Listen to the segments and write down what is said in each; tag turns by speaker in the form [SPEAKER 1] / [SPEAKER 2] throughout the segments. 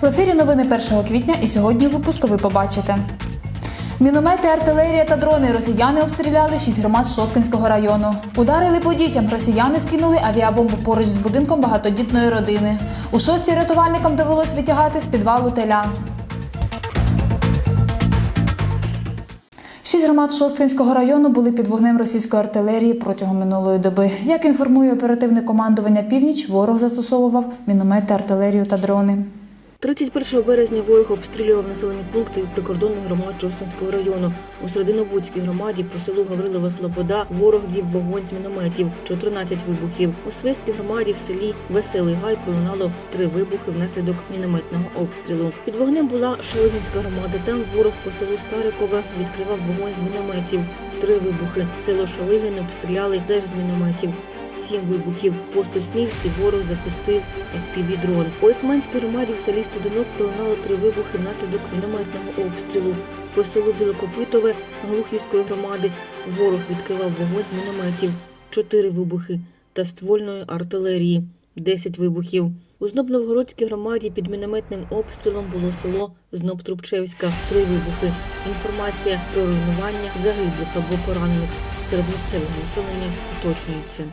[SPEAKER 1] В ефірі новини 1 квітня і сьогодні у випуску ви побачите. Міномети, артилерія та дрони росіяни обстріляли шість громад Шосткинського району. Ударили по дітям. Росіяни скинули авіабомбу поруч з будинком багатодітної родини. У шостій рятувальникам довелось витягати з підвалу теля. Шість громад Шосткинського району були під вогнем російської артилерії протягом минулої доби. Як інформує оперативне командування Північ, ворог застосовував міномети, артилерію та дрони.
[SPEAKER 2] 31 березня ворог обстрілював населені пункти прикордонних громад Чорстинського району. У Серединобудській громаді по селу Гаврилова Слобода ворог вів вогонь з мінометів, 14 вибухів. У Свиській громаді в селі Веселий Гай пролунало три вибухи внаслідок мінометного обстрілу. Під вогнем була Шелегінська громада. Там ворог по селу Старикове відкривав вогонь з мінометів. Три вибухи. Село Шалигин обстріляли теж з мінометів. Сім вибухів по Соснівці ворог запустив FPV-дрон. У Османській громаді в селі Студенок пролунало три вибухи внаслідок мінометного обстрілу. По селу Білокопитове Глухівської громади ворог відкривав вогонь з мінометів. Чотири вибухи та ствольної артилерії. Десять вибухів. У Знобновгородській громаді під мінометним обстрілом було село Знобтрубчевська. Три вибухи. Інформація про руйнування загиблих або поранених серед місцевого населення уточнюється.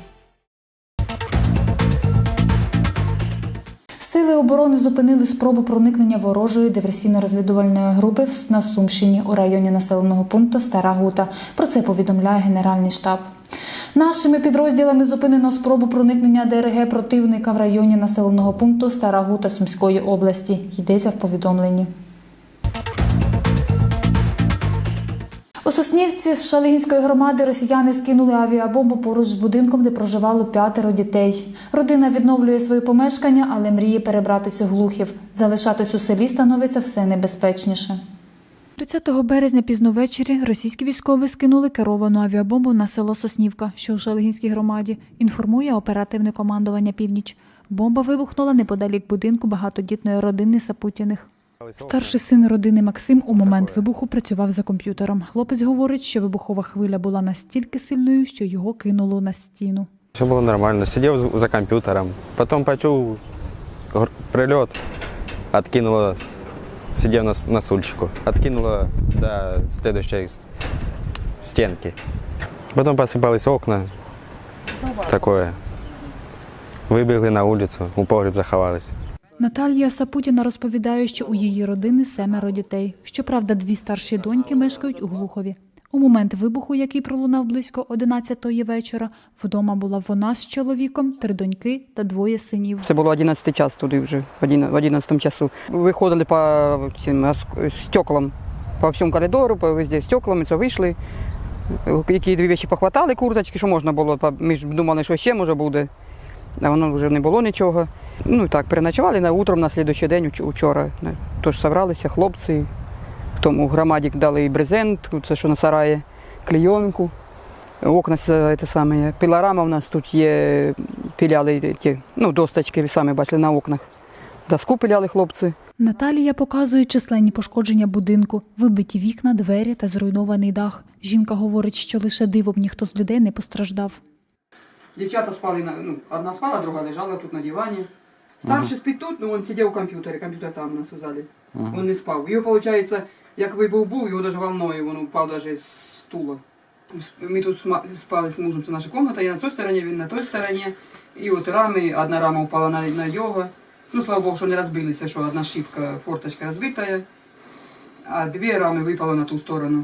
[SPEAKER 1] Сили оборони зупинили спробу проникнення ворожої диверсійно-розвідувальної групи на Сумщині у районі населеного пункту Стара Гута. Про це повідомляє Генеральний штаб. Нашими підрозділами зупинено спробу проникнення ДРГ противника в районі населеного пункту Стара Гута Сумської області. Йдеться в повідомленні. Соснівці з Шалигінської громади росіяни скинули авіабомбу поруч з будинком, де проживало п'ятеро дітей. Родина відновлює свої помешкання, але мріє перебратися у Глухів. Залишатись у селі становиться все небезпечніше. 30 березня пізно ввечері російські військові скинули керовану авіабомбу на село Соснівка, що у Шалигінській громаді. Інформує оперативне командування Північ. Бомба вибухнула неподалік будинку багатодітної родини Сапутіних. Старший син родини Максим у момент вибуху працював за комп'ютером. Хлопець говорить, що вибухова хвиля була настільки сильною, що його кинуло на стіну.
[SPEAKER 3] Все було нормально. Сидів за комп'ютером. Потім почув прильот, откинуло, сидів на, на сульчику, откинуло до следующей с- стенки. Потім посипались окна. Такое. Вибігли на вулицю, у погріб заховались.
[SPEAKER 1] Наталія Сапутіна розповідає, що у її родини семеро дітей. Щоправда, дві старші доньки мешкають у Глухові. У момент вибуху, який пролунав близько 11-ї вечора, вдома була вона з чоловіком, три доньки та двоє синів.
[SPEAKER 4] Це було 11 час туди вже, в 11 часу. Виходили по цим стеклам, по всьому коридору, по везде стеклами, це вийшли. Які дві речі похватали, курточки, що можна було, ми думали, що ще може буде, а воно вже не було нічого. Ну так, переночували на утром на слідуючий день уч- учора. Тож зібралися хлопці, тому громаді дали і брезент, це що на сараї, клейонку. Окна це саме. Пілорама у нас тут є, піляли ті, ну, досточки, ви самі бачили на окнах. Доску піляли хлопці.
[SPEAKER 1] Наталія показує численні пошкодження будинку, вибиті вікна, двері та зруйнований дах. Жінка говорить, що лише дивом ніхто з людей не постраждав.
[SPEAKER 4] Дівчата спали ну, одна спала, друга лежала тут на дивані. Старший спить тут, ну він сидів у комп'ютері, комп'ютер там у нас у. Він не спав. Його, виходить, як вибув був, його навіть волною, він упав навіть з стула. Ми тут спали з мужем, це наша кімната, я на цій стороні, він на той стороні. І от рами, одна рама упала на, на його. Ну, слава Богу, що не розбилися, що одна шибка, форточка розбита, а дві рами випали на ту сторону.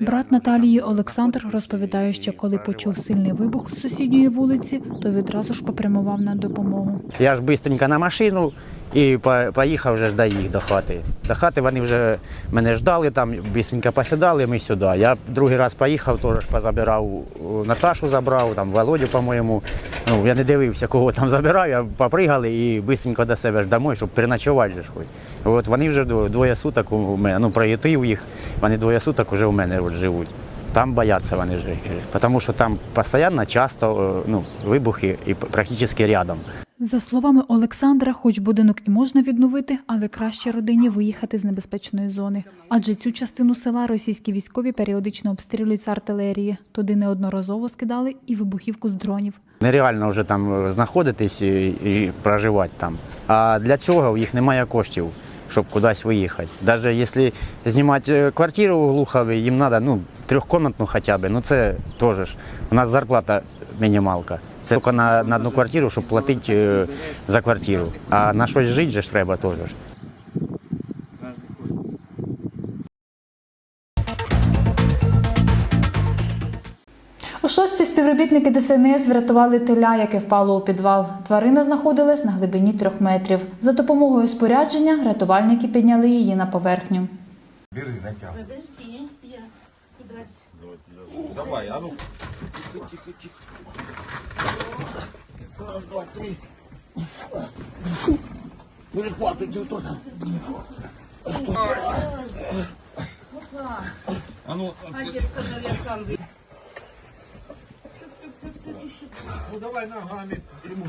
[SPEAKER 1] Брат Наталії Олександр розповідає, що коли почув сильний вибух з сусідньої вулиці, то відразу ж попрямував на допомогу.
[SPEAKER 5] Я ж швидко на машину і поїхав вже до їх до хати. До хати вони вже мене ждали, там бісенько посідали, ми сюди. Я другий раз поїхав, теж позабирав Наташу, забрав, там Володю, по-моєму. Ну, я не дивився, кого там забирав, я попригали і бисенько до себе ж домой, щоб переночувати ж хоч. От вони вже двоє суток у мене, ну приютив їх, вони двоє суток вже у мене от, живуть. Там бояться вони жити, тому що там постійно часто е, ну, вибухи і практично рядом.
[SPEAKER 1] За словами Олександра, хоч будинок і можна відновити, але краще родині виїхати з небезпечної зони. Адже цю частину села російські військові періодично обстрілюють з артилерії. Туди неодноразово скидали і вибухівку з дронів.
[SPEAKER 5] Нереально вже там знаходитись і, проживати там. А для цього в їх немає коштів. щоб кудись виїхати. Навіть якщо знімати е, квартиру у Глухові, їм треба ну, трьохкомнатну хоча б. Ну це теж. У нас зарплата мінімалка. Це тільки на, на одну квартиру, щоб платити е, за квартиру. А на щось жити же ж треба теж.
[SPEAKER 1] У шостці співробітники ДСНС врятували теля, яке впало у підвал. Тварина знаходилась на глибині трьох метрів. За допомогою спорядження рятувальники підняли її на поверхню.
[SPEAKER 6] Раз, два, три. Перехват идет вот. А ну, ну давай ногами ему.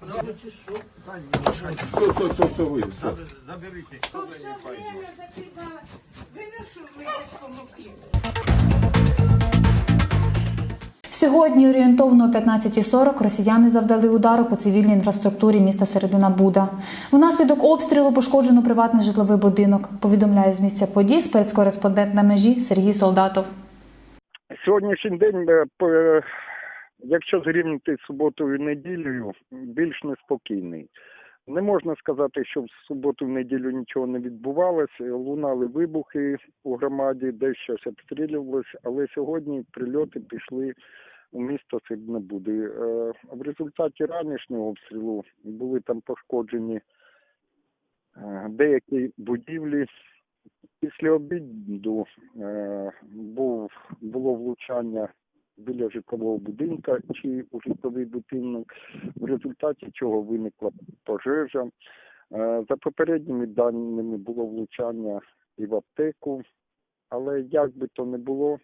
[SPEAKER 7] Все, все, все, все вийде. Все. Заберіть. Все время закривала. Ви на що ми помогли?
[SPEAKER 1] Сьогодні орієнтовно о 15.40 росіяни завдали удару по цивільній інфраструктурі міста Середина Буда. Внаслідок обстрілу пошкоджено приватний житловий будинок. Повідомляє з місця подій спецкореспондент на межі Сергій Солдатов.
[SPEAKER 8] Сьогоднішній день, е, е, якщо зрівняти з суботою і неділею, більш неспокійний. Не можна сказати, що в суботу і неділю нічого не відбувалося. Лунали вибухи у громаді, десь щось обстрілювалося, але сьогодні прильоти пішли у місто Сиднебуди. Е, В результаті ранішнього обстрілу були там пошкоджені е, деякі будівлі, Після обіду е, був, було влучання біля житлового будинка чи у житловий будинок, в результаті чого виникла пожежа. Е, за попередніми даними було влучання і в аптеку, але як би то не було,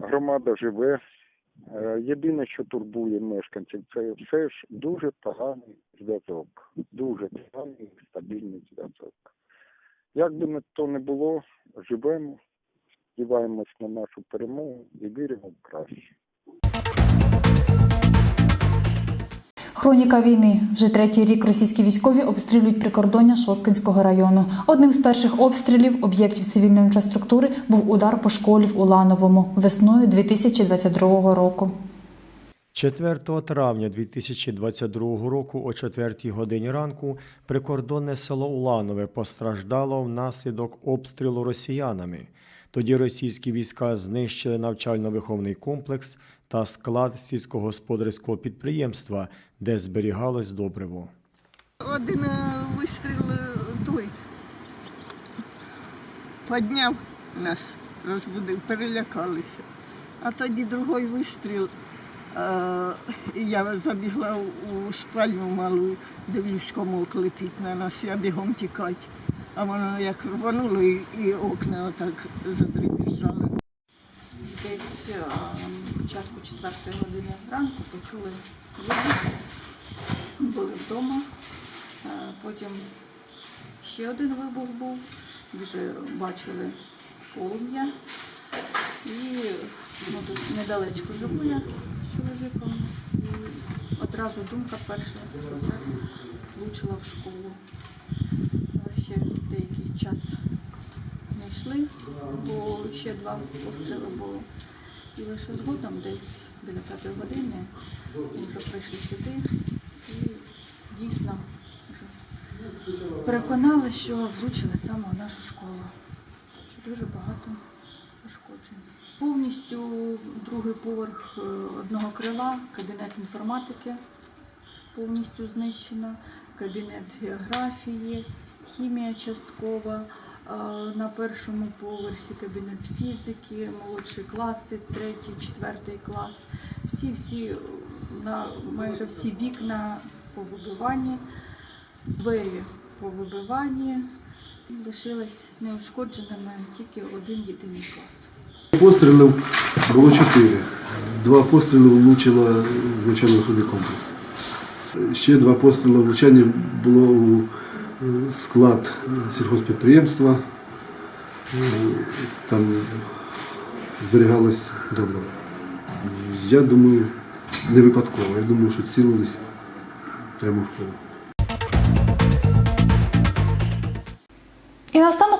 [SPEAKER 8] громада живе. Е, Єдине, що турбує мешканців, це все ж дуже поганий зв'язок. Дуже поганий стабільний зв'язок. Як би то не було, живемо, сподіваємось на нашу перемогу і віримо в краще.
[SPEAKER 1] Хроніка війни. Вже третій рік російські військові обстрілюють прикордоння Шосткинського району. Одним з перших обстрілів об'єктів цивільної інфраструктури був удар по школі в Улановому весною 2022 року.
[SPEAKER 9] 4 травня 2022 року о 4 годині ранку прикордонне село Уланове постраждало внаслідок обстрілу росіянами. Тоді російські війська знищили навчально-виховний комплекс та склад сільськогосподарського підприємства, де зберігалось добриво.
[SPEAKER 7] Один е, вистріл е, той підняв нас, розбудив, перелякалися. А тоді другий вистріл. е, я забігла у спальню малу, дивлюсь, кому летить на нас, я бігом тікати. А воно як рвануло і, і окна отак задрібіжали.
[SPEAKER 10] Десь е, на початку четвертої години ранку почули вибух, були вдома. Е, Потім ще один вибух був, вже бачили полум'я. І ну, тут недалечко живу я з чоловіком. І одразу думка перша, що влучила в школу. Ще деякий час не йшли, бо ще два постріли було. І лише згодом, десь біля п'ятої години, вже прийшли сюди і дійсно вже переконали, що влучили саме в нашу школу. Що дуже багато пошкоджень. Повністю другий поверх е, одного крила, кабінет інформатики повністю знищено, кабінет географії, хімія часткова. На першому поверсі кабінет фізики, молодші класи, третій, четвертий клас. Всі, всі на майже всі вікна повибивані, двері повибивані. Лишились неушкодженими тільки один єдиний клас.
[SPEAKER 11] Пострілів було чотири. Два постріли влучило в навчально-виховний комплекс. Ще два постріли влучання було у склад сільхозпідприємства. Е, Там зберігалось добро. Я думаю, не випадково. Я думаю, що цілились прямо в школу.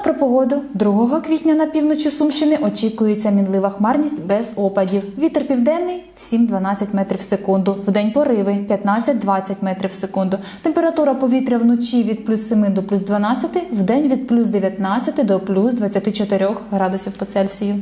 [SPEAKER 1] Про погоду 2 квітня на півночі Сумщини очікується мінлива хмарність без опадів. Вітер південний 7-12 метрів в секунду. В день пориви 15-20 метрів в секунду. Температура повітря вночі від плюс 7 до плюс 12, в день від плюс 19 до плюс 24 градусів по Цельсію.